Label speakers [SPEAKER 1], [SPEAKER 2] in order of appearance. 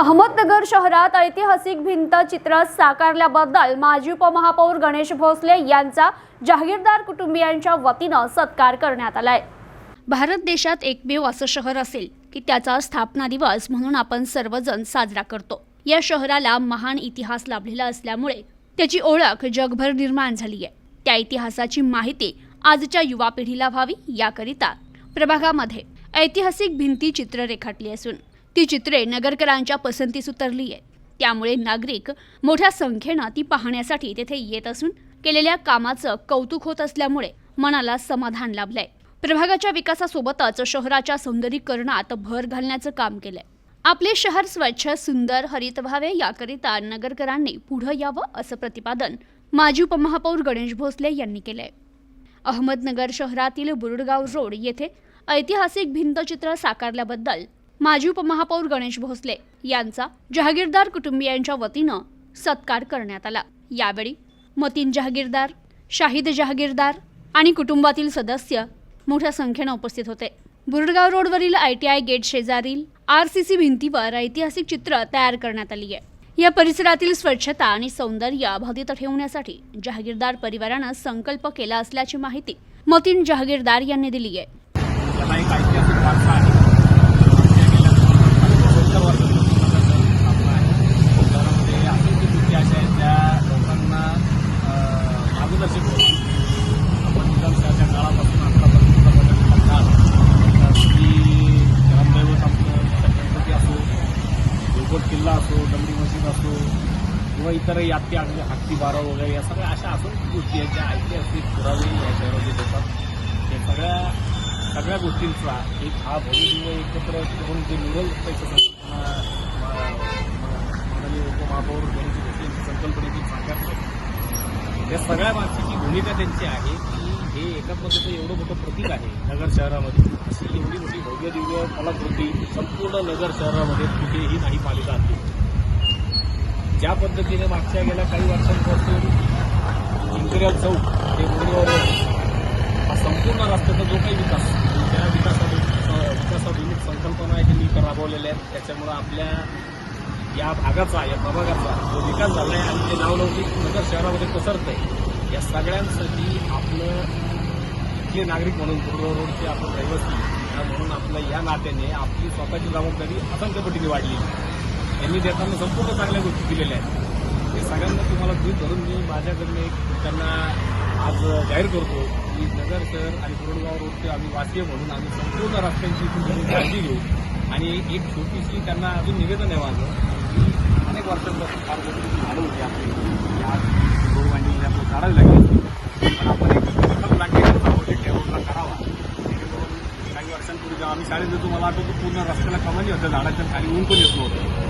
[SPEAKER 1] अहमदनगर शहरात ऐतिहासिक भिंत चित्र साकारल्याबद्दल माजी उपमहापौर गणेश भोसले यांचा जहागीरदार कुटुंबियांच्या वतीनं सत्कार करण्यात आलाय. भारत देशात एकमेव असं शहर असेल की त्याचा स्थापना दिवस म्हणून आपण सर्वजण साजरा करतो. या शहराला महान इतिहास लाभलेला असल्यामुळे त्याची ओळख जगभर निर्माण झाली आहे त्या इतिहासाची माहिती आजच्या युवा पिढीला व्हावी याकरिता प्रभागामध्ये ऐतिहासिक भिंती चित्र रेखाटली असून ती चित्रे नगरकरांच्या पसंतीस उतरली आहे त्यामुळे नागरिक मोठ्या संख्येनं ती पाहण्यासाठी तेथे येत असून केलेल्या कामाचं कौतुक होत असल्यामुळे मनाला समाधान लाभलंय. प्रभागाच्या विकासासोबतच शहराच्या सौंदर्यीकरणात भर घालण्याचं काम केलंय. आपले शहर स्वच्छ सुंदर हरित व्हावे याकरिता नगरकरांनी पुढं यावं असं प्रतिपादन माजी उपमहापौर गणेश भोसले यांनी केलंय. अहमदनगर शहरातील बुरुडगाव रोड येथे ऐतिहासिक भिंतचित्र साकारल्याबद्दल माजी उपमहापौर गणेश भोसले यांचा जहागीरदार कुटुंबियांच्या वतीनं सत्कार करण्यात आला. यावेळी मतीन जहागीरदार शाहिद जहागीरदार आणि कुटुंबातील सदस्य मोठ्या संख्येनं उपस्थित होते. बुरडगाव रोडवरील आय टी आय गेट शेजारील आर सी सी भिंतीवर ऐतिहासिक चित्र तयार करण्यात आली आहे. या परिसरातील स्वच्छता आणि सौंदर्य अबाधित ठेवण्यासाठी जहागीरदार परिवारानं संकल्प केला असल्याची माहिती मतीन जहागीरदार यांनी दिली आहे
[SPEAKER 2] त्याला एक ऐतिहासिक वारसा आहे त्या गेल्या सत्तर वर्षापासून स्थापना आहे शहरामध्ये अनेक गोष्टी अशा आहेत ज्या लोकांना अं, मार्गदर्शक होते आपण निजामशाहीच्या काळापासून आतापर्यंत बघत बघाल तर की ग्रामदैवत आपलं गणपती असो जोगट किल्ला असो दमडी मशीद असो इतर इतरही आणले हत्ती बारा वगैरे या सगळ्या अशा असून गोष्टी आहेत ज्या ऐतिहासिक पुरावे या शहरामध्ये देतात. त्या सगळ्या सगळ्या गोष्टींचा एक हा भव्यदिव्य एकत्र करून जे मिळेल माननीय उपमहापौर गणेश गोष्टी यांची संकल्पनेची साकारलं या सगळ्या मागची जी भूमिका त्यांची आहे की हे एकात्मतेचं एवढं मोठं प्रतीक आहे नगर शहरामध्ये. अशी एवढी मोठी भव्य दिव्य कलाकृती संपूर्ण नगर शहरामध्ये कुठेही नाही पालिका असते. ज्या पद्धतीने मागच्या गेल्या काही वर्षांपासून इंपिरियल चौक ते रोडवर हा संपूर्ण रस्त्याचा जो काही विकास त्या विकासाभिमुख विकासाभिमुख संकल्पना आहे त्यांनी इथं राबवलेल्या आहेत. त्याच्यामुळं आपल्या या भागाचा या प्रभागाचा जो विकास झाला आहे आणि ते नावलौकिक नगर शहरामध्ये पसरत आहे या सगळ्यांसाठी आपलं इथले नागरिक म्हणून पूर्व रोडचे आपण रहिवासी म्हणून आपलं या नात्याने आपली स्वतःची जबाबदारी असंख्य पटीने वाढली यांनी देताना संपूर्ण चांगल्या गोष्टी दिलेल्या आहेत. हे सगळ्यांना तुम्हाला दूध धरून मी माझ्याकडनं एक त्यांना आज जाहीर करतो की नगर शहर आणि कोरडगाव रोडचे आम्ही वासीय म्हणून आम्ही संपूर्ण रस्त्यांची इथून काळजी घेऊ. आणि एक छोटीशी त्यांना अजून निवेदन आहे माझं की अनेक वर्षांपासून फार मोठी झाडं होती आपली आज रोड वांडिंग आपलं लागली. पण आपण एक प्रोजेक्ट या रोडला करावा. काही वर्षांपूर्वी जेव्हा आम्ही शाळेत येतो मला आठवतो पूर्ण रस्त्याला कमानी होतं झाडाच्या खाली ऊन पण येत नव्हतं.